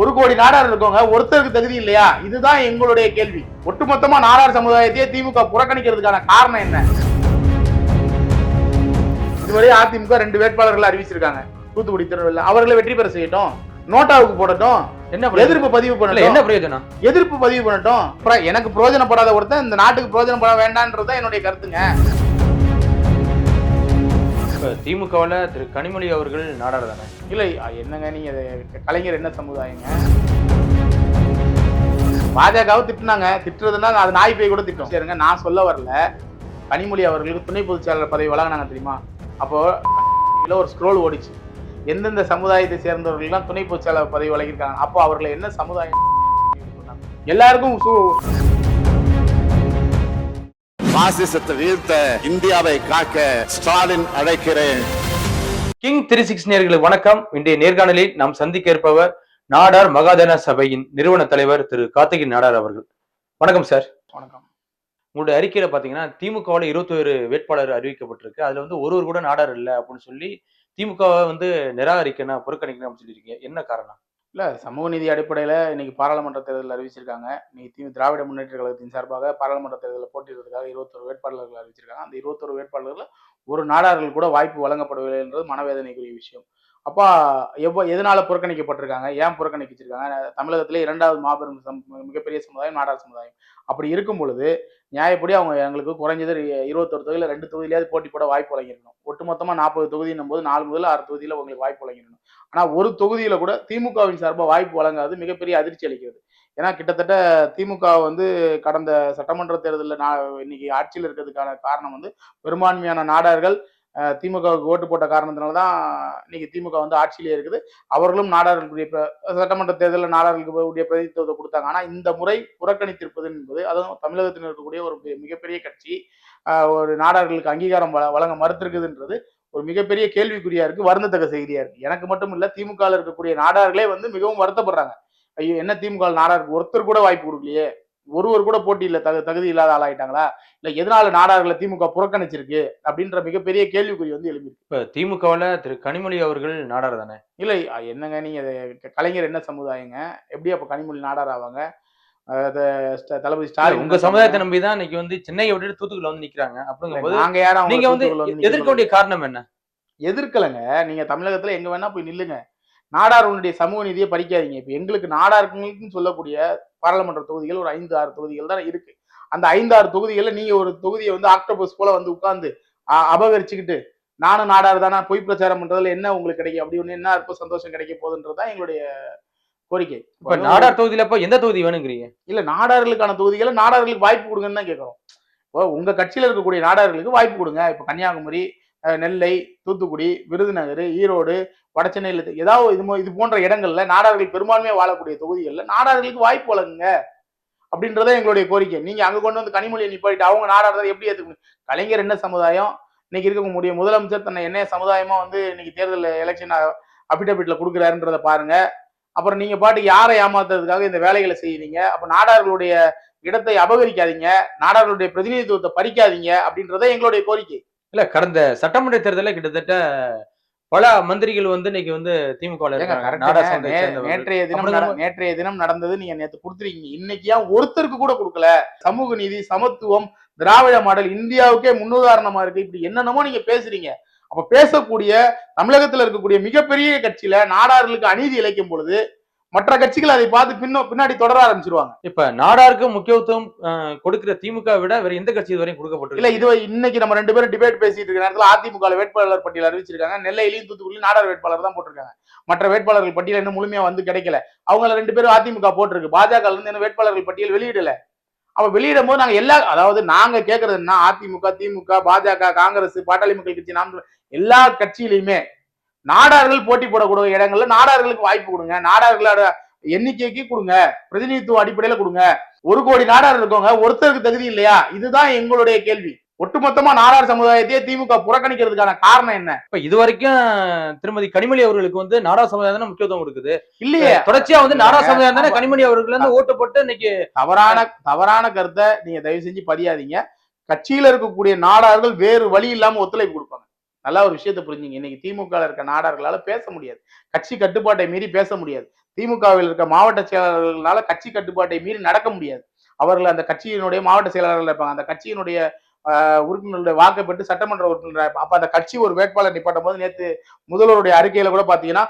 ஒரு கோடி நாடார் இருக்கவங்க ஒருத்தருக்கு தகுதி இல்லையா? இதுதான் எங்களுடைய கேள்வி. ஒட்டுமொத்தமா நாடார் சமுதாயத்தையே திமுக புறக்கணிக்கிறதுக்கான காரணம் என்ன? இதுவரை அதிமுக ரெண்டு வேட்பாளர்கள் அறிவிச்சிருக்காங்க. தூத்துக்குடி திருநெல்வேலி அவர்களை வெற்றி பெற செய்யட்டும். நோட்டாவுக்கு போடட்டும். என்ன? எதிர்ப்பு பதிவு பண்ணட்டும். என்ன பிரயோஜனம்? எதிர்ப்பு பதிவு பண்ணட்டும். எனக்கு பிரயோஜனப்படாத ஒருத்தன் இந்த நாட்டுக்கு பிரயோஜனப்பட வேண்டான்றது தான் என்னுடைய கருத்துங்க. இப்போ திமுகவில் திரு கனிமொழி அவர்கள் நாடார் தானே? இல்லை என்னங்க நீங்கள் கலைஞர் என்ன சமுதாயங்க? பாஜகவை திட்டுனாங்க. திட்டுறதுன்னா அது நாய் போய் கூட திட்டும். சரிங்க நான் சொல்ல வரல. கனிமொழி அவர்களுக்கு துணை பொதுச் செயலாளர் பதவி வழங்கினாங்க தெரியுமா? அப்போது ஒரு ஸ்க்ரோல் ஓடிச்சு. எந்தெந்த சமுதாயத்தை சேர்ந்தவர்கள்லாம் துணை பொதுச்செயலாளர் பதவி வழங்கியிருக்காங்க? அப்போ அவர்களை என்ன சமுதாயம் எல்லாருக்கும் பாசிசத்தை வீழ்த்த இந்தியாவை காக்க ஸ்டாலின் அழைக்கிறேன். கிங் த்ரீ சிக்ஸ் நேர்களுக்கு வணக்கம். இன்றைய நேர்காணலில் நாம் சந்திக்க இருப்பவர் நாடார் மகாதன சபையின் நிறுவன தலைவர் திரு கார்த்திகை நாடார் அவர்கள். வணக்கம் சார். வணக்கம். உங்களுடைய அறிக்கையில பாத்தீங்கன்னா திமுகவில் இருபத்தொரு வேட்பாளர் அறிவிக்கப்பட்டிருக்கு. அதுல வந்து ஒரு ஒரு கூட நாடார் இல்லை அப்படின்னு சொல்லி திமுகவை வந்து நிராகரிக்கணும் புறக்கணிக்கணும் அப்படின்னு சொல்லியிருக்கீங்க. என்ன காரணம்? இல்லை சமூக நீதி அடிப்படையில் இன்னைக்கு பாராளுமன்ற தேர்தல் அறிவிச்சிருக்காங்க. இன்னைக்கு திராவிட முன்னேற்ற கழகத்தின் சார்பாக பாராளுமன்ற தேர்தலில் போட்டியிடுறதுக்காக இருபத்தொரு வேட்பாளர்கள் அறிவிச்சிருக்காங்க. அந்த இருபத்தொரு வேட்பாளர்களில் ஒரு நாடார்கள் கூட வாய்ப்பு வழங்கப்படவில்லை என்றது மனவேதனைக்குரிய விஷயம். அப்பா எவ்வளோ எதனால புறக்கணிக்கப்பட்டிருக்காங்க? ஏன் புறக்கணிச்சிருக்காங்க தமிழகத்திலே இரண்டாவது மாபெரும் சம் மிகப்பெரிய சமுதாயம் நாடார் சமுதாயம். அப்படி இருக்கும் பொழுது நியாயப்படி அவங்க எங்களுக்கு குறைஞ்சது இருபத்தொரு தொகுதியில் ரெண்டு தொகுதியிலேயாவது போட்டி போட வாய்ப்பு வழங்கிடணும் ஒட்டுமொத்தமாக நாற்பது தொகுதின்னும் போது நாலு முதல் ஆறு தொகுதியில் உங்களுக்கு வாய்ப்பு வழங்கிடணும் ஆனால் ஒரு தொகுதியில் கூட திமுகவின் சார்பாக வாய்ப்பு வழங்காது மிகப்பெரிய அதிர்ச்சி அளிக்கிறது. ஏன்னா கிட்டத்தட்ட திமுக வந்து கடந்த சட்டமன்ற தேர்தலில் நான் இன்னைக்கு ஆட்சியில் இருக்கிறதுக்கான காரணம் வந்து பெரும்பான்மையான நாடார்கள் திமுகவுக்கு ஓட்டு போட்ட காரணத்தினால தான் இன்னைக்கு திமுக வந்து ஆட்சியிலே இருக்குது. அவர்களும் நாடார்களுடைய சட்டமன்ற தேர்தலில் நாடார்களுக்கு பிரதிநிதித்துவத்தை கொடுத்தாங்க. ஆனால் இந்த முறை புறக்கணித்திருப்பது என்பது அதுவும் தமிழகத்தில் இருக்கக்கூடிய ஒரு பெ- மிகப்பெரிய கட்சி ஒரு நாடார்களுக்கு அங்கீகாரம் வழங்க மறுத்திருக்குதுன்றது ஒரு மிகப்பெரிய கேள்விக்குறியா இருக்கு வருந்தத்தக்க செய்தியா இருக்கு. எனக்கு மட்டும் இல்ல திமுக இருக்கக்கூடிய நாடார்களே வந்து மிகவும் வருத்தப்படுறாங்க. ஐயோ என்ன திமுக நாடாருக்கு ஒருத்தர் கூட வாய்ப்பு கொடுக்கலையே. ஒருவர் கூட போட்டியில தகு தகுதி இல்லாத ஆளாயிட்டாங்களா? இல்ல எதனால நாடார்களை திமுக புறக்கணிச்சிருக்கு? அப்படின்ற மிகப்பெரிய கேள்விக்குறி வந்து எழுப்பியிருக்கு இப்ப திமுகவுல திரு கனிமொழி அவர்கள் நாடார் தானே? இல்லை என்னங்க நீங்க இது கலைஞர் என்ன சமுதாயங்க? எப்படி அப்ப கனிமொழி நாடார் ஆவாங்க? தளபதி ஸ்டாலின் உங்க சமுதாயத்தை நம்பி தான் இன்னைக்கு வந்து சென்னையை விட்டுட்டு தூத்துக்குள்ள வந்து நிக்கிறாங்க. அப்படிங்கும்போது நாங்க யாரும் நீங்க வந்து எதிர்க்க வேண்டிய காரணம் என்ன? எதிர்க்கலைங்க. நீங்க தமிழகத்துல எங்க வேணா போய் நில்லுங்க. நாடார்களுடைய சமூக நீதியை பறிக்காதீங்க. இப்ப எங்களுக்கு நாடார்களுக்குன்னு சொல்லக்கூடிய பாராளுமன்ற தொகுதிகள் ஒரு ஐந்து ஆறு தொகுதிகள் தான் இருக்கு. அந்த ஐந்து ஆறு தொகுதிகள்ல நீங்க ஒரு தொகுதியை வந்து ஆக்டோபஸ் போல வந்து உட்கார்ந்து அபகரிச்சுக்கிட்டு நானும் நாடார் தானே பொய் பிரச்சாரம் பண்றதுல என்ன உங்களுக்கு கிடைக்கும்? அப்படி ஒண்ணு என்ன அற்ப சந்தோஷம் கிடைக்க போகுதுன்றதுதான் எங்களுடைய கோரிக்கை. இப்ப நாடார் தொகுதியில இப்ப எந்த தொகுதி வேணுங்கிறீங்க? இல்ல நாடார்களுக்கான தொகுதிகளை நாடார்களுக்கு வாய்ப்பு கொடுங்கன்னு தான் கேட்கறோம் இப்போ உங்க கட்சியில இருக்கக்கூடிய நாடார்களுக்கு வாய்ப்பு கொடுங்க. இப்போ கன்னியாகுமரி நெல்லை தூத்துக்குடி விருதுநகர் ஈரோடு வடச்சென்னையில் ஏதாவது இது இது போன்ற இடங்கள்ல நாடார்கள் பெரும்பான்மையாக வாழக்கூடிய தொகுதிகளில் நாடார்களுக்கு வாய்ப்பு வழங்குங்க அப்படின்றத எங்களுடைய கோரிக்கை. நீங்க அங்க கொண்டு வந்து கனிமொழியை நிப்பாட்டிட்டு அவங்க நாடாடுறதை எப்படி ஏத்துக்க முடியும் கலைஞர் என்ன சமுதாயம்? இன்னைக்கு இருக்கக்கூடிய முதலமைச்சர் தன்னை என்ன சமுதாயமா வந்து இன்னைக்கு தேர்தல் எலெக்ஷன் அபிடபிட்ல கொடுக்குறாருன்றத பாருங்க. அப்புறம் நீங்க பாட்டு யாரை ஏமாத்துறதுக்காக இந்த வேலைகளை செய்யறீங்க? அப்ப நாடார்களுடைய இடத்தை அபகரிக்காதீங்க. நாடார்களுடைய பிரதிநிதித்துவத்தை பறிக்காதீங்க அப்படின்றத எங்களுடைய கோரிக்கை. இல்ல கடந்த சட்டமன்ற தேர்தலில் கிட்டத்தட்ட பல மந்திரிகள் வந்து இன்னைக்கு வந்து திமுக. நேற்றைய தினம் நேற்றைய தினம் நடந்தது நீங்க நேத்து கொடுத்துருக்கீங்க. இன்னைக்கு ஏன் ஒருத்தருக்கு கூட கொடுக்கல? சமூக நீதி சமத்துவம் திராவிட மாடல் இந்தியாவுக்கே முன்னுதாரணமா இருக்கு. இப்படி என்னென்னமோ நீங்க பேசுறீங்க. அப்ப பேசக்கூடிய தமிழகத்துல இருக்கக்கூடிய மிகப்பெரிய கட்சியில நாடார்களுக்கு அநீதி இழைக்கும் பொழுது மற்ற கட்சிகள் அதை பார்த்து பின்னோ பின்னாடி தொடர ஆரம்பிச்சிருவாங்க. இப்ப நாடாருக்கு முக்கியத்துவம் கொடுக்கிற திமுக விட வேற எந்த கட்சி இதுவரையும் கொடுக்கப்பட்டிருக்கு இல்ல இது இன்னைக்கு நம்ம ரெண்டு பேரும் டிபேட் பேசிட்டு இருக்க நேரத்துல அதிமுக வேட்பாளர் பட்டியல் அறிவிச்சிருக்காங்க. நெல்லையிலையும் தூத்துக்குடியும் நாடார் வேட்பாளர் தான் போட்டிருக்காங்க. மற்ற வேட்பாளர்கள் பட்டியல் இன்னும் முழுமையா வந்து கிடைக்கல. அவங்கள ரெண்டு பேரும் அதிமுக போட்டிருக்கு. பாஜக இருந்து இன்னும் வேட்பாளர்கள் பட்டியல் வெளியிடல. அப்ப வெளியிடும் போது நாங்க எல்லா அதாவது நாங்க கேக்குறது என்ன? அதிமுக திமுக பாஜக காங்கிரஸ் பாட்டாளி மக்கள் கட்சி நாம் எல்லா கட்சியிலையுமே நாடார்கள் போட்டி போடக்கூடிய இடங்கள்ல நாடார்களுக்கு வாய்ப்பு கொடுங்க. நாடார்களோட எண்ணிக்கைக்கு கொடுங்க. பிரதிநிதித்துவ அடிப்படையில கொடுங்க. ஒரு கோடி நாடார் இருக்கவங்க ஒருத்தருக்கு தகுதி இல்லையா? இதுதான் எங்களுடைய கேள்வி. ஒட்டுமொத்தமா நாடார் சமுதாயத்தையே திமுக புறக்கணிக்கிறதுக்கான காரணம் என்ன? இப்ப இதுவரைக்கும் திருமதி கனிமொழி அவர்களுக்கு வந்து நாடார் சமுதாயம் தானே முக்கியத்துவம் இருக்குது இல்லையே. தொடர்ச்சியா வந்து நாடார் சமுதாயம் தானே கனிமொழி அவர்கள் வந்து ஓட்டு போட்டு இன்னைக்கு தவறான தவறான கருத்தை நீங்க தயவு செஞ்சு பதியாதீங்க. கட்சியில இருக்கக்கூடிய நாடார்கள் வேறு வழி இல்லாம ஒத்துழைப்பு கொடுப்பாங்க. நல்லா ஒரு விஷயத்தை புரிஞ்சுங்க. இன்னைக்கு திமுக இருக்க நாடார்களால் பேச முடியாது. கட்சி கட்டுப்பாட்டை மீறி பேச முடியாது. திமுகவில் இருக்க மாவட்ட செயலாளர்களால கட்சி கட்டுப்பாட்டை மீறி நடக்க முடியாது. அவர்கள் அந்த கட்சியினுடைய மாவட்ட செயலாளர்கள் இருப்பாங்க. அந்த கட்சியினுடைய ஆஹ், உறுப்பினர்களுடைய வாக்கை பெற்று சட்டமன்ற உறுப்பினர் அப்ப அந்த கட்சி ஒரு வேட்பாளர் நிப்பாட்டும் போது நேற்று முதல்வருடைய அறிக்கையில கூட பாத்தீங்கன்னா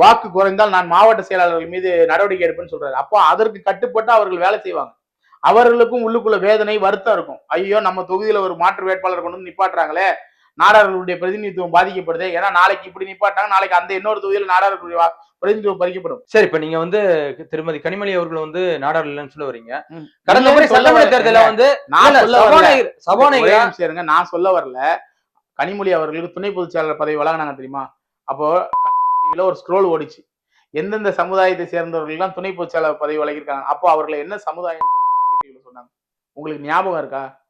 வாக்கு குறைந்தால் நான் மாவட்ட செயலாளர்கள் மீது நடவடிக்கை எடுப்பேன்னு சொல்றாரு. அப்போ அதற்கு கட்டுப்பட்டு அவர்கள் வேலை செய்வாங்க. அவர்களுக்கும் உள்ளுக்குள்ள வேதனை வருத்தம் இருக்கும். ஐயோ நம்ம தொகுதியில ஒரு மாற்று வேட்பாளர் கொண்டு வந்து நிப்பாட்டுறாங்களே. நாடார்களுடைய பிரதிநிதித்துவம் பாதிக்கப்படுது. ஏன்னா நாளைக்கு இப்படி நிப்பாட்டாங்க நாளைக்கு அந்த இன்னொரு தொகுதியில நாடார்களுடைய வா- பிரதிநிதித்துவம் பறிக்கப்படும். சரி இப்ப நீங்க வந்து திருமதி கனிமொழி அவர்கள் வந்து இல்லைன்னு சொல்ல வரீங்க. கடந்த முறை சட்டமன்ற. தேர்தல வந்து சபாநாயகர் இருங்க நான் சொல்ல வரல. கனிமொழி அவர்களுக்கு துணை பொதுச் செயலாளர் பதவி வழங்கினாங்க தெரியுமா? அப்போ ஒரு ஸ்க்ரோல் ஓடிச்சு. எந்தெந்த சமுதாயத்தை சேர்ந்தவர்கள்லாம் துணை பொதுச் செயலாளர் பதவி வழங்கியிருக்காங்க? அப்போ அவர்களை என்ன சமுதாயம் சொன்னாங்க? உங்களுக்கு ஞாபகம் இருக்கா?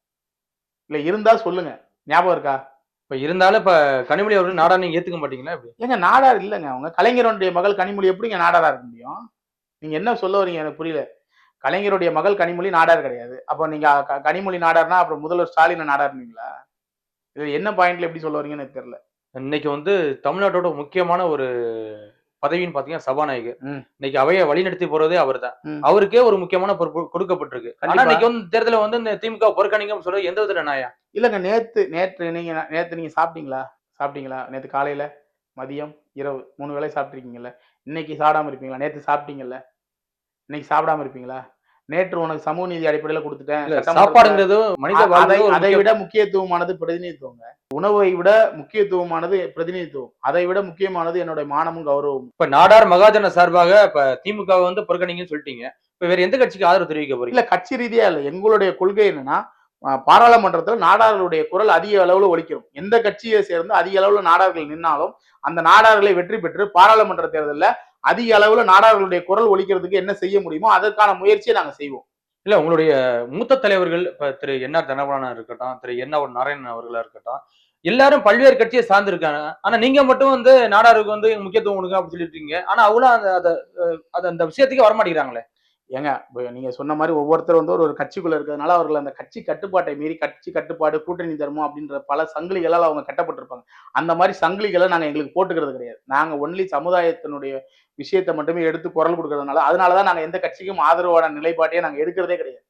இல்ல இருந்தா சொல்லுங்க. ஞாபகம் இருக்கா? இப்ப இருந்தாலும் இப்ப கனிமொழி அவர்கள் நாடா நீங்க ஏத்துக்க மாட்டீங்களா இப்படி ஏங்க நாடார் இல்லைங்க. அவங்க கலைஞருடைய மகள் கனிமொழி எப்படிங்க நாடாரா இருக்க முடியும்? நீங்க என்ன சொல்ல வரீங்க எனக்கு புரியல. கலைஞருடைய மகள் கனிமொழி நாடார் கிடையாது. அப்போ நீங்க க- கனிமொழி நாடார்னா அப்புறம் முதல்வர் ஸ்டாலின் நாடார்னீங்களா? இது என்ன பாயிண்ட்ல எப்படி சொல்ல வரீங்கன்னு எனக்கு தெரியல. இன்னைக்கு வந்து தமிழ்நாட்டோட முக்கியமான ஒரு பதவின்னு பாத்தீங்கன்னா சபாநாயகர். இன்னைக்கு அவையை வழிநடத்தி போறதே அவர்தான். ம். அவருக்கே ஒரு முக்கியமான பொறுப்பு கொடுக்கப்பட்டிருக்கு. ஆனா. இன்னைக்கு வந்து தேர்தல வந்து இந்த திமுக புறக்கணிக்கும் சொல்றது எந்த விதத்துல நியாயம்? இல்லைங்க நேத்து நேற்று நீங்க நேத்து நீங்க சாப்பிட்டீங்களா? சாப்பிட்டீங்களா? நேத்து காலையில மதியம் இரவு மூணு வேளை சாப்பிட்ருக்கீங்கல்ல இன்னைக்கு சாப்பிடாம இருப்பீங்களா? நேத்து சாப்பிட்டீங்கல்ல. இன்னைக்கு சாப்பிடாம இருப்பீங்களா? நேற்று உனக்கு சமூக நீதி அடிப்படையில கொடுத்துட்டேன். சாப்பாடுங்கிறது மனித அதை விட முக்கியத்துவமானது பிரதிநிதித்துவங்க. உணவை விட முக்கியத்துவமானது பிரதிநிதித்துவம். அதை விட முக்கியமானது என்னுடைய மானமும் கௌரவமும். இப்ப நாடார் மகாஜன சார்பாக இப்ப திமுக வந்து புறக்கணிங்கன்னு சொல்லிட்டீங்க. இப்ப வேற எந்த கட்சிக்கு ஆதரவு தெரிவிக்க போறீங்க? இல்ல கட்சி ரீதியா இல்ல. எங்களுடைய கொள்கை என்னன்னா பாராளுமன்றத்தில் நாடார்களுடைய குரல் அதிக அளவுல ஒலிக்கிறோம். எந்த கட்சியை சேர்ந்து அதிக அளவுல நாடார்கள் நின்னாலும் அந்த நாடார்களை வெற்றி பெற்று பாராளுமன்ற தேர்தலில் அதிக அளவுல நாடார்களுடைய குரல் ஒழிக்கிறதுக்கு என்ன செய்ய முடியுமோ அதற்கான முயற்சியை நாங்க செய்வோம். இல்ல உங்களுடைய மூத்த தலைவர்கள் இப்ப திரு என் ஆர் தனபாலனா இருக்கட்டும் திரு என் ஆர் நாராயணன் அவர்களா இருக்கட்டும் எல்லாரும் பல்வேறு கட்சியை சார்ந்திருக்காங்க. ஆனா நீங்க மட்டும் வந்து நாடாருக்கு வந்து முக்கியத்துவம் கொடுங்க அப்படின்னு சொல்லிட்டு இருக்கீங்க. ஆனா அவங்களும் அந்த அத அந்த விஷயத்துக்கே வரமாட்டேங்கிறாங்களே. ஏங்க நீங்கள் நீங்க சொன்ன மாதிரி ஒவ்வொருத்தர் வந்து ஒரு ஒரு கட்சிக்குள்ள இருக்கிறதுனால அவர்கள் அந்த கட்சி கட்டுப்பாட்டை மீறி கட்சி கட்டுப்பாடு கூட்டணி தர்மம் அப்படின்ற பல சங்கிலிகளால் அவங்க கட்டப்பட்டிருப்பாங்க. அந்த மாதிரி சங்கிலிகளை நாங்கள் எங்களுக்கு போட்டுக்கிறது கிடையாது. நாங்கள் ஒன்லி சமுதாயத்தினுடைய விஷயத்தை மட்டுமே எடுத்து குரல் கொடுக்கறதுனால அதனாலதான் நாங்கள் எந்த கட்சிக்கும் ஆதரவான நிலைப்பாட்டையே நாங்கள் எடுக்கிறதே கிடையாது.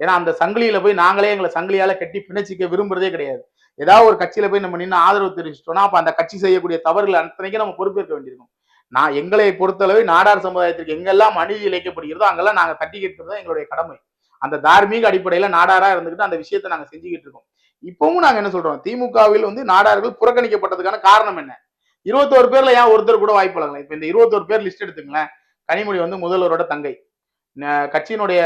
ஏன்னா அந்த சங்கிலியில போய் நாங்களே எங்களை சங்கிலியால கட்டி பிணைச்சிக்க விரும்புறதே கிடையாது. ஏதாவது ஒரு கட்சியில போய் நம்ம நின்று ஆதரவு தெரிவிச்சிட்டோம்னா அப்போ அந்த கட்சி செய்யக்கூடிய தவறுகள் அத்தனைக்கும் நம்ம பொறுப்பேற்க வேண்டியிருக்கும். நான் எங்களை பொறுத்தளவு நாடார் சமுதாயத்திற்கு எங்கெல்லாம் அநீதி இழைக்கப்படுகிறதோ அங்கெல்லாம் நாங்கள் தட்டி கேட்கிறது எங்களுடைய கடமை. அந்த தார்மீக அடிப்படையில் நாடாராக இருந்துகிட்டு அந்த விஷயத்தை நாங்கள் செஞ்சுக்கிட்டு இருக்கோம். இப்பவும் நாங்கள் என்ன சொல்றோம்? திமுகவில் வந்து நாடார்கள் புறக்கணிக்கப்பட்டதுக்கான காரணம் என்ன? இருபத்தோரு பேர்ல ஏன் ஒருத்தர் கூட வாய்ப்பு வழங்கலாம் இப்போ இந்த இருபத்தோரு பேர் லிஸ்ட் எடுத்துங்களேன். கனிமொழி வந்து முதல்வரோட தங்கை. கட்சியினுடைய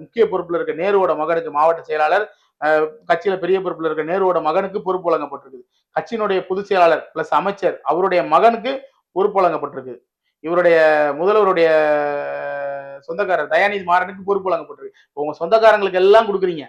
முக்கிய பொறுப்பில் இருக்க நேருவோட மகனுக்கு மாவட்ட செயலாளர் கட்சியில் கட்சியில பெரிய பொறுப்பில் இருக்க நேருவோட மகனுக்கு பொறுப்பு வழங்கப்பட்டிருக்குது. கட்சியினுடைய பொதுச் செயலாளர் பிளஸ் அமைச்சர் அவருடைய மகனுக்கு பொறுப்பு வழங்கப்பட்டிருக்கு இவருடைய முதல்வருடைய சொந்தக்காரர் தயாநிதி மாறனுக்கு பொறுப்பு வழங்கப்பட்டிருக்கு உங்க சொந்தக்காரங்களுக்கு எல்லாம் கொடுக்குறீங்க.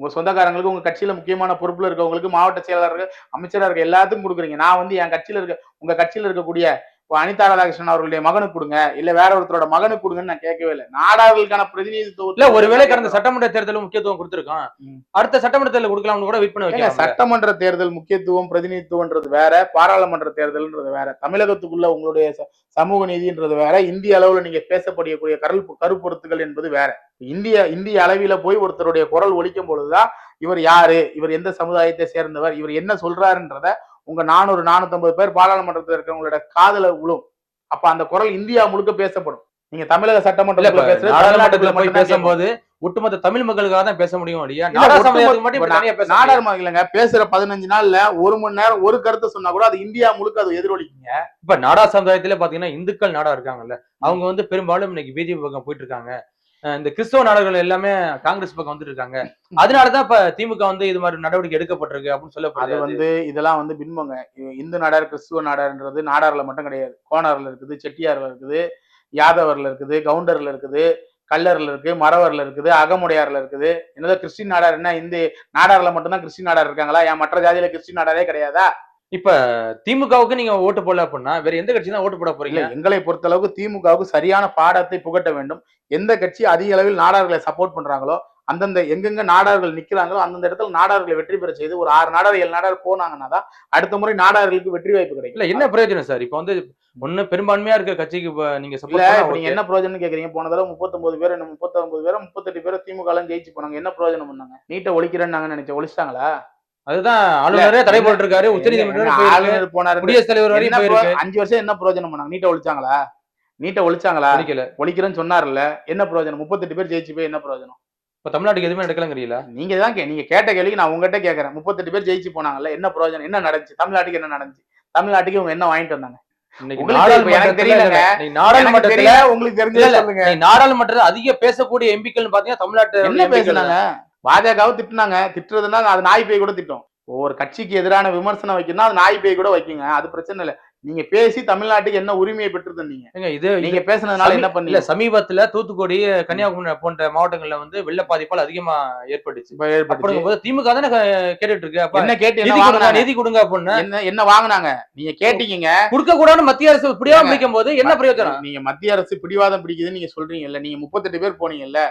உங்க சொந்தக்காரங்களுக்கு உங்க கட்சியில முக்கியமான பொறுப்புல இருக்கவங்களுக்கு மாவட்ட செயலாளர்கள் அமைச்சராக இருக்க எல்லாத்துக்கும் கொடுக்குறீங்க. நான் வந்து என் கட்சியில இருக்க உங்க கட்சியில இருக்கக்கூடிய அனிதா ராதாகிருஷ்ணன் அவர்களுடைய மகனுக்கு கொடுங்க. இல்ல வேற ஒருத்தரோட மகனுக்கு கொடுங்கன்னு நான் கேட்கவே இல்லை. நாடார்களுக்கான பிரதிநிதித்துவம் இல்ல ஒருவேளை கடந்த சட்டமன்ற தேர்தலும் முக்கியத்துவம் கொடுத்திருக்கான். ம். அடுத்த சட்டமன்ற தேர்தல் கொடுக்கலாம்னு கூட வெயிட் பண்ண வைக்கலாம் சட்டமன்ற தேர்தல் முக்கியத்துவம் பிரதிநிதித்துவம்ன்றது வேற பாராளுமன்ற தேர்தல்ன்றது வேற தமிழகத்துக்குள்ள உங்களுடைய சமூக நீதின்றது வேற இந்திய அளவுல நீங்க பேசப்படக்கூடிய கருள் கருப்பொருத்துகள் என்பது வேற. இந்திய இந்திய அளவில போய் ஒருத்தருடைய குரல் ஒலிக்கும் பொழுதுதான் இவர் யாரு இவர் எந்த சமுதாயத்தை சேர்ந்தவர் இவர் என்ன சொல்றாருன்றத உங்க நானூறு நானூத்தம்பது பேர் பாராளுமன்றத்தில் இருக்கிறவங்களோட காதுல விழும் அப்ப அந்த குரல் இந்தியா முழுக்க பேசப்படும். நீங்க தமிழக சட்டமன்றத்துல. பேசும்போது ஒட்டுமொத்த தமிழ் மக்களுக்காக தான் பேச முடியும் இல்லையா? இல்ல, நாடா ஒட்டுமொத்த- சமுதாயத்துக்கு மட்டும் இப்படி இப்ப தனியா பேச நாடார் ம- இல்லைங்க. பேசுற பதினஞ்சு நாள்ல ஒரு மணி நேரம் ஒரு கருத்தை சொன்னா கூட அது இந்தியா முழுக்க அது எதிரொலிக்குங்க. இப்ப நாடா சமுதாயத்துல பாத்தீங்கன்னா இந்துக்கள் நாடா இருக்காங்கல்ல. அவங்க வந்து பெரும்பாலும் இன்னைக்கு பிஜேபி பக்கம் போயிட்டு இருக்காங்க. இந்த கிறிஸ்தவ நாடுகள் எல்லாமே காங்கிரஸ் பக்கம் வந்துட்டு இருக்காங்க அதனாலதான் இப்ப திமுக வந்து இது மாதிரி நடவடிக்கை எடுக்கப்பட்டிருக்கு அப்படின்னு அது சொல்லப்படுது வந்து இதெல்லாம் வந்து பின்பங்க. இந்து நாடார் கிறிஸ்துவ நாடார்ன்றது நாடார்ல மட்டும் கிடையாது. கோனார்ல இருக்குது செட்டியார்ல இருக்குது யாதவர்ல இருக்குது கவுண்டர்ல இருக்குது கல்லர்ல இருக்கு மறவர்ல இருக்குது அகமுடையார்ல இருக்குது. என்னதோ கிறிஸ்டின் நாடார் என்ன இந்து நாடார்ல மட்டும்தான் கிறிஸ்டின் நாடார் இருக்காங்களா? என் மற்ற ஜாதியில கிறிஸ்டின் நாடாரே கிடையாதா? இப்ப திமுகவுக்கு நீங்க ஓட்டு போடல அப்படின்னா வேற எந்த கட்சி தான் ஓட்டு போட போறீங்க? எங்களை பொறுத்தளவுக்கு திமுகவுக்கு சரியான பாடத்தை புகட்ட வேண்டும். எந்த கட்சி அதிக அளவில் நாடார்களை சப்போர்ட் பண்றாங்களோ அந்தந்த எங்கெங்க நாடார்கள் நிக்கிறாங்களோ அந்தந்த இடத்துல நாடார்களை வெற்றி பெற செய்து ஒரு ஆறு நாடார் ஏழு நாடார் போனாங்கன்னா தான் அடுத்த முறை நாடார்களுக்கு வெற்றி வாய்ப்பு கிடைக்கும். இல்ல என்ன பிரயோஜனம் சார்? இப்போ வந்து ஒண்ணு பெரும்பான்மையா இருக்க கட்சிக்கு நீங்க நீங்க என்ன பிரயோஜனம் கேக்குறீங்க? போன தடவை முப்பத்தொன்பது பேர் முப்பத்தொன்பது பேர் முப்பத்தெட்டு பேர் திமுக ஜெயிச்சு போனாங்க. என்ன பிரயோஜனம் பண்ணாங்க? நீட்டை ஒழிக்கிறேன்னு நாங்க நினைச்சோம் ஒழிச்சிட்டாங்களா? அதுதான் ஆளுநரே தடை போட்டிருக்காரு. ஆளுநர் போனாரு குடியரசுத் தலைவர் வரையும் அஞ்சு வருஷம் என்ன பிரயோஜனம் பண்ணாங்க நீட்டை ஒழிச்சாங்களா? நீட்டை ஒழிச்சாங்களா? பிடிக்கல ஒழிக்கிறேன்னு சொன்னார்ல. என்ன பிரயோஜனம்? முப்பத்தெட்டு பேர் ஜெயிச்சு போய் என்ன பிரயோஜனம்? இப்ப தமிழ்நாட்டுக்கு எதுவுமே நடக்கலங்கிறீங்களா நீங்க தான் நீங்க கேட்ட கேள்விக்கு நான் உங்ககிட்ட கேக்குறேன். முப்பத்தெட்டு பேர் ஜெயிச்சு போனாங்கல்ல என்ன பிரயோஜனம்? என்ன நடந்துச்சு? தமிழ்நாட்டுக்கு என்ன நடந்துச்சு? தமிழ்நாட்டுக்கு இவங்க என்ன வாங்கிட்டு வந்தாங்க? நாடாளுமன்றத்துல அதிக பேசக்கூடிய எம்பிக்கள் பாத்தீங்கன்னா தமிழ்நாட்டு என்ன பேசுனாங்க பாஜகவை திட்டுனாங்க. திட்டுறதுன்னா அது நாய் பேய் கூட திட்டும். ஒவ்வொரு கட்சிக்கு எதிரான விமர்சனம் வைக்கணும்னா அது நாய் பேய் கூட வைக்குங்க. அது பிரச்சனை இல்ல. நீங்க பேசி தமிழ்நாட்டுக்கு என்ன உரிமையை பெற்று தந்தீங்க இது நீங்க பேசுனதுனால என்ன பண்ணீங்க? சமீபத்துல தூத்துக்குடி கன்னியாகுமரி போன்ற மாவட்டங்கள்ல வந்து வெள்ள பாதிப்பால் அதிகமா ஏற்பட்டுச்சு. அப்படிங்கும்போது திமுக தானே கேட்டுட்டு இருக்கு. அப்ப என்ன கேட்டு நிதி கொடுங்க அப்படின்னு. என்ன என்ன வாங்குனாங்க? நீங்க கேட்டீங்க கொடுக்க கூடாதுன்னு மத்திய அரசு இப்படியா பிடிக்கும் போது என்ன பிரயோஜனம்? நீங்க மத்திய அரசு பிடிவாதம் பிடிக்குதுன்னு நீங்க சொல்றீங்கல்ல. நீங்க முப்பத்தெட்டு பேர் போனீங்கல்ல.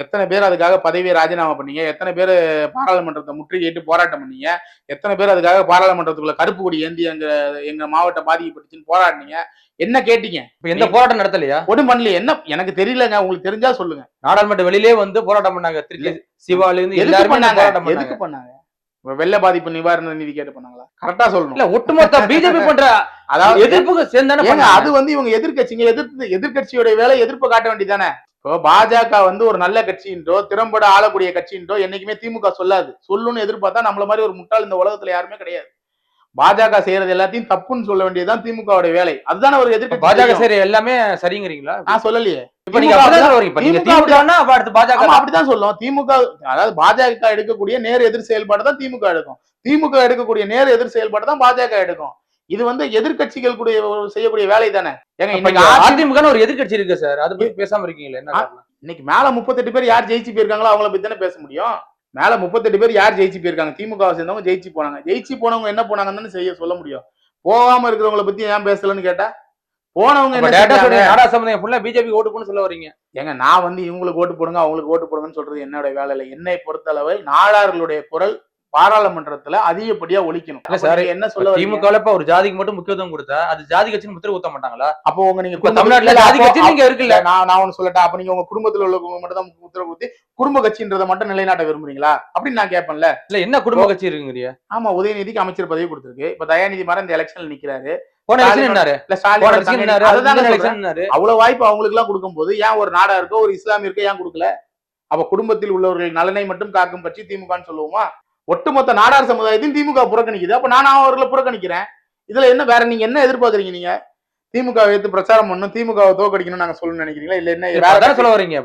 எத்தனை பேர் அதுக்காக பதவியை ராஜினாமா பண்ணீங்க? எத்தனை பேர் பாராளுமன்றத்தை முற்றுகையிட்டு போராட்டம் பண்ணீங்க? எத்தனை பேர் அதுக்காக பாராளுமன்றத்துக்குள்ள கருப்பு கொடி ஏந்தி எங்க எங்க மாவட்டம் பாதிக்கப்பட்டுச்சுன்னு போராடினீங்க? என்ன கேட்டீங்க? இப்ப எந்த போராட்டம் நடத்தலையா? ஒண்ணும் பண்ணல என்ன? எனக்கு தெரியலங்க. உங்களுக்கு தெரிஞ்சா சொல்லுங்க. நாடாளுமன்ற வெளியிலே வந்து போராட்டம் பண்ணாங்க. திருச்சி சிவால இருந்து எல்லாருமே பண்ணாங்க? எதுக்கு பண்ணாங்க? வெள்ள பாதிப்பு நிவாரண நிதி கேட்டு பண்ணாங்களா? கரெக்டா சொல்லணும். இல்ல ஒட்டுமொத்த பிஜேபி பண்ற அதாவது எதிர்ப்புக்கு சேர்ந்தானே. அது வந்து இவங்க எதிர்க்கட்சிங்க. எதிர்த்து எதிர்க்கட்சியோட வேலை எதிர்ப்பு காட்ட வேண்டியதானே இப்போ பாஜக வந்து ஒரு நல்ல கட்சின்றோ திறம்பட ஆளக்கூடிய கட்சின்றோ என்னைக்குமே திமுக சொல்லாது. சொல்லுன்னு எதிர்பார்த்தா நம்மள மாதிரி ஒரு முட்டாள் இந்த உலகத்துல யாருமே கிடையாது. பாஜக செய்யறது எல்லாத்தையும் தப்புன்னு சொல்ல வேண்டியதுதான் திமுகவோட வேலை. அதுதானே ஒரு எதிர்க்கட்சி பாஜக செய்யும். சரி எல்லாமே சரிங்கிறீங்களா? நான் சொல்லலையே. இப்ப நீங்க திமுக அப்படிதான் சொல்லும் திமுக அதாவது பாஜக எடுக்கக்கூடிய நேர் எதிர் செயல்பாடு தான் திமுக எடுக்கும். திமுக எடுக்கக்கூடிய நேர் எதிர் செயல்பாடு தான் பாஜக எடுக்கும். இது வந்து எதிர்க்கட்சிகள் கூடிய செய்யக்கூடிய வேலை தானே? அதிமுக ஒரு எதிர்க்கட்சி இருக்கு சார். அதை பத்தி பேசாம இருக்கீங்களா என்ன? இன்னைக்கு மேல முப்பத்தெட்டு பேர் யார் ஜெயிச்சு போயிருக்காங்களோ அவங்கள பத்தி தானே பேச முடியும். மேல முப்பத்தெட்டு பேர் யார் ஜெயிச்சு போயிருக்காங்க? திமுக சேர்ந்தவங்க ஜெயிச்சு போனாங்க. ஜெயிச்சு போனவங்க என்ன போனாங்கன்னு செய்ய சொல்ல முடியும். போகாம இருக்கிறவங்கள பத்தி ஏன் பேசலன்னு கேட்டா? போனவங்க நாடா சம்பந்தம் ஃபுல்லா பிஜேபி ஓட்டு போன்னு சொல்ல வரீங்க. ஏங்க நான் வந்து இவங்களுக்கு ஓட்டு போடுங்க அவங்களுக்கு ஓட்டு போடுங்கன்னு சொல்றது என்னோட வேலை இல்லை. என்னை பொறுத்தளவில் நாடார்களுடைய குரல் பாராளுமன்றத்துல அதிகப்படியா ஒழிக்கணும். சார், என்ன சொல்ல? திமுக ஒரு ஜாதிக்கு மட்டும் முக்கியத்துவம் கொடுத்தா அது ஜாதி கட்சின்னு முத்திர ஊத்த மாட்டாங்களா? அப்போ உங்க நீங்க தமிழ்நாட்டுல ஜாதி கட்சி நீங்க இருக்குல்ல. நான் நான் ஒண்ணு சொல்லட்டா அப்ப நீங்க உங்க குடும்பத்துல உள்ளவங்க மட்டும் தான் உத்தரவு கொடுத்து குடும்ப கட்சின்றதை மட்டும் நிலைநாட்ட விரும்புறீங்களா? அப்படின்னு நான் கேட்பேன்ல. இல்ல என்ன குடும்ப கட்சி இருக்குங்கிறியா ஆமா உதயநிதிக்கு அமைச்சர் பதவி கொடுத்திருக்கு. இப்ப தயாநிதி மாறன் இந்த எலெக்ஷன்ல நிக்கிறாரு. அவ்வளவு வாய்ப்பு அவங்களுக்கு எல்லாம் கொடுக்கும்போது ஏன் ஒரு நாடா இருக்கோ ஒரு இஸ்லாமிய இருக்கோ ஏன் கொடுக்கல? அப்ப குடும்பத்தில் உள்ளவர்கள் நலனை மட்டும் காக்கும் கட்சி திமுகன்னு சொல்லுவோமா? ஒட்டுமொத்த நாடார் சமுதாயத்தையும் திமுக புறக்கணிக்குது. அப்ப நான் அவர்களை புறக்கணிக்கிறேன். இதுல என்ன வேற நீங்க என்ன எதிர்பார்க்கறீங்க நீங்க? திமுக எடுத்து பிரச்சாரம் பண்ணணும் திமுக தோக்கடிக்கணும் நாங்க சொல்லணும்னு நினைக்கிறீங்களா? இல்ல என்ன வேற சொல்ல வரீங்க.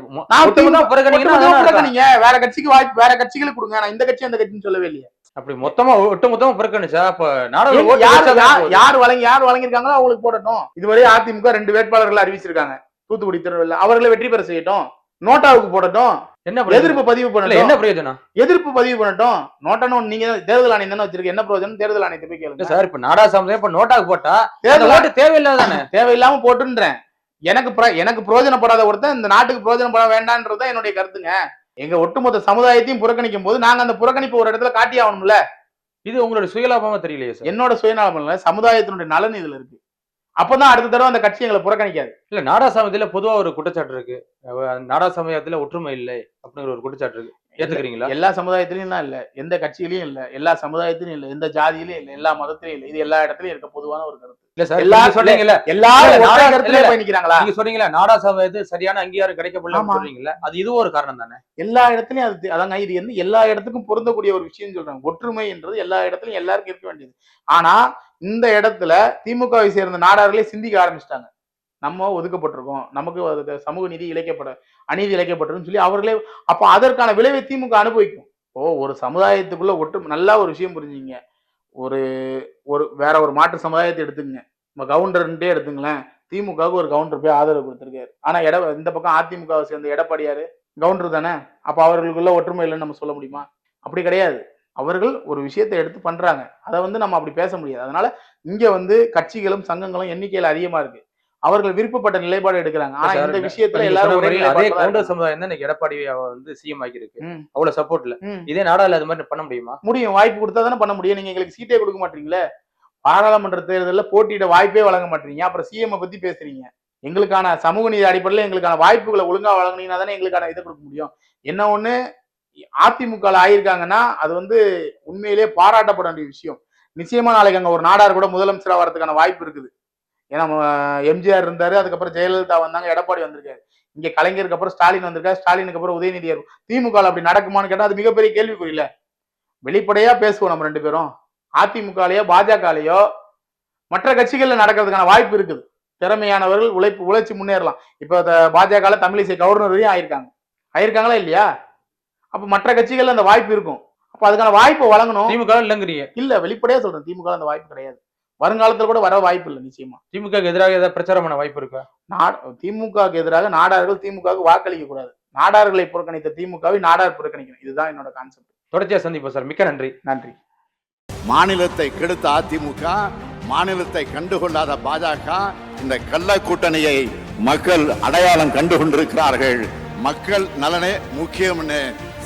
புறக்கணிங்க. வேற கட்சிக்கு வாய்ப்பு வேற கட்சிகளுக்கு கொடுங்க. நான் இந்த கட்சி அந்த கட்சின்னு சொல்லவே இல்லையே. அப்படி மொத்தமா ஒட்டுமொத்தமா புறக்கணிச்சா அப்ப போதும். யார் வழங்கி யார் வழங்கியிருக்காங்களோ அவங்களுக்கு போடட்டும். இதுவரை அதிமுக ரெண்டு வேட்பாளர்கள் அறிவிச்சிருக்காங்க. தூத்துக்குடி திருநெல்வேலி அவர்களை வெற்றி பெற செய்யட்டும். நோட்டாவுக்கு போடட்டும். என்ன? எதிர்ப்பு பதிவு பண்ணட்டும். என்ன பிரயோஜனம்? எதிர்ப்பு பதிவு பண்ணட்டும். நோட்டான்னு ஒண்ணு நீங்க தேர்தல் ஆணையம் தானே வச்சிருக்க என்ன பிரயோஜனம்? தேர்தல் ஆணையத்தை போய் கேளுங்க. சார் இப்ப நாடா சம்பந்தம் இப்ப நோட்டாக்கு போட்டா தேர்தல் ஓட்டு தேவையில்லாதானே தேவையில்லாம போட்டுன்றேன். எனக்கு எனக்கு பிரயோஜனப்படாத ஒருத்தன் இந்த நாட்டுக்கு பிரயோஜனப்பட வேண்டான்றது தான் என்னுடைய கருத்துங்க. எங்க ஒட்டுமொத்த சமுதாயத்தையும் புறக்கணிக்கும் போது நாங்க அந்த புறக்கணிப்பு ஒரு இடத்துல காட்டி ஆகணும்ல இது உங்களோட சுயலாபமா தெரியலையே சார். என்னோட சுயநலம் இல்ல சமுதாயத்தினுடைய நலன் இதுல இருக்கு. அப்பதான் அடுத்த தடவை அந்த கட்சி எங்களை புறக்கணிக்காது. இல்ல நாடா சமயத்துல பொதுவா ஒரு குற்றச்சாட்டு இருக்கு. நாடா சமயத்துல ஒற்றுமை இல்லை அப்படிங்கிற ஒரு குற்றச்சாட்டு இருக்கு. ஏத்துக்கிறீங்களா? எல்லா சமுதாயத்திலயும் தான் இல்ல. எந்த கட்சியிலயும் இல்ல. எல்லா சமுதாயத்திலயும் இல்ல. எந்த ஜாதியிலயும் இல்ல. எல்லா மதத்திலயும் இல்ல. இது எல்லா இடத்துலயும் இருக்க பொதுவான ஒரு கருத்து. இல்ல சார் எல்லா- எல்லாரும் சொல்றீங்கல்ல எல்லாரும் நாடா- கருத்துல இல்ல, போய் நிக்கிறாங்களா? நீங்க சொன்னீங்களா நாடா சமயத்து சரியான அங்கீகாரம் கிடைக்கப்படல ஆமா. சொல்றீங்கல்ல. அது இதுவும் ஒரு காரணம் தானே? எல்லா இடத்துலயும் அது அதாங்க இது வந்து எல்லா இடத்துக்கும் பொருந்தக்கூடிய ஒரு விஷயம் சொல்றாங்க. ஒற்றுமை என்றது எல்லா இடத்துலயும் எல்லாருக்கும் இருக்க வேண்டியது. ஆனா இந்த இடத்துல திமுகவை சேர்ந்த நாடார்களே சிந்திக்க ஆரம்பிச்சிட்டாங்க. நம்ம ஒதுக்கப்பட்டிருக்கோம். நமக்கு அது சமூக நீதி இழைக்கப்பட அநீதி இழைக்கப்பட்டிருக்குன்னு சொல்லி அவர்களே அப்போ அதற்கான விளைவை திமுக அனுபவிக்கும். ஓ ஒரு சமுதாயத்துக்குள்ள ஒட்டு நல்லா ஒரு விஷயம் புரிஞ்சுங்க. ஒரு ஒரு வேற ஒரு மாற்று சமுதாயத்தை எடுத்துங்க நம்ம கவுண்டர்ன்ட்டே எடுத்துங்களேன். திமுகவுக்கு ஒரு கவுண்டர் போய் ஆதரவு கொடுத்துருக்காரு. ஆனா எட இந்த பக்கம் அதிமுகவை சேர்ந்த எடப்பாடியாரு கவுண்டர் தானே? அப்போ அவர்களுக்குள்ள ஒற்றுமை இல்லைன்னு நம்ம சொல்ல முடியுமா? அப்படி கிடையாது. அவர்கள் ஒரு விஷயத்தை எடுத்து பண்றாங்க. அதை வந்து நம்ம அப்படி பேச முடியாது. அதனால இங்க வந்து கட்சிகளும் சங்கங்களும் எண்ணிக்கையில அதிகமா இருக்கு. அவர்கள் விருப்பப்பட்ட நிலைப்பாடு எடுக்கிறாங்க. ஆனா இந்த விஷயத்துல எல்லாரும் அதே கவுண்டர். சமுதாயம் தான் எடப்பாடி வந்து சிஎம் ஆகியிருக்கு ம், அவ்வளவு சப்போர்ட்ல. இதே நாடால அது மாதிரி பண்ண முடியுமா? முடியும். வாய்ப்பு கொடுத்தா தானே பண்ண முடியும். நீங்க எங்களுக்கு சீட்டே கொடுக்க மாட்டீங்களே? பாராளுமன்ற தேர்தலில் போட்டியிட வாய்ப்பே வழங்க மாட்டீங்க. அப்புறம் சிஎம் பத்தி பேசுறீங்க. எங்களுக்கான சமூக நீதி அடிப்படையில் எங்களுக்கான வாய்ப்புகளை ஒழுங்கா வழங்குனீங்கன்னா தானே எங்களுக்கான இதை கொடுக்க முடியும். என்ன ஒண்ணு? அதிமுக ஆயிருக்காங்கன்னா அது வந்து உண்மையிலேயே பாராட்டப்பட வேண்டிய விஷயம். நிச்சயமா நாளைக்கு அங்கே ஒரு நாடார் கூட முதலமைச்சராக வரதுக்கான வாய்ப்பு இருக்குது. ஏன்னா எம்ஜிஆர் இருந்தாரு அதுக்கப்புறம் ஜெயலலிதா வந்தாங்க எடப்பாடி வந்திருக்காரு. இங்க கலைஞருக்கு அப்புறம் ஸ்டாலின் வந்திருக்காரு ஸ்டாலினுக்கு அப்புறம் உதயநிதி திமுக அப்படி நடக்குமான்னு கேட்டால் அது மிகப்பெரிய கேள்விக்குறியில வெளிப்படையா பேசுவோம் நம்ம ரெண்டு பேரும். அதிமுகலையோ பாஜகலையோ மற்ற கட்சிகளில் நடக்கிறதுக்கான வாய்ப்பு இருக்குது. திறமையானவர்கள் உழைப்பு உழைச்சி முன்னேறலாம். இப்போ பாஜக தமிழிசை கவர்னரையும் ஆயிருக்காங்க. ஆயிருக்காங்களா இல்லையா? அப்ப மற்ற கட்சிகள்ல அந்த வாய்ப்பு இருக்கும். அப்ப அதுக்கான வாய்ப்பை வழங்கணும். திமுக இல்லங்கிறீங்க. இல்ல வெளிப்படையா சொல்றேன். திமுக அந்த வாய்ப்பு கிடையாது. வருங்காலத்துல கூட வர வாய்ப்பு இல்லை நிச்சயமா. திமுக எதிராக ஏதாவது பிரச்சாரம் பண்ண வாய்ப்பு இருக்கா? திமுகவுக்கு எதிராக நாடார்கள் திமுகவுக்கு வாக்களிக்க கூடாது. நாடார்களை புறக்கணித்த திமுகவை நாடார் புறக்கணிக்கணும். இதுதான் என்னோட கான்செப்ட் தொடர்ச்சியா சந்திப்போம் சார். மிக்க நன்றி. நன்றி. மாநிலத்தை கெடுத்த அதிமுக மாநிலத்தை கண்டுகொள்ளாத பாஜக இந்த கள்ள கூட்டணியை மக்கள் அடையாளம் கண்டு கொண்டிருக்கிறார்கள் மக்கள் நலனே முக்கியம்னு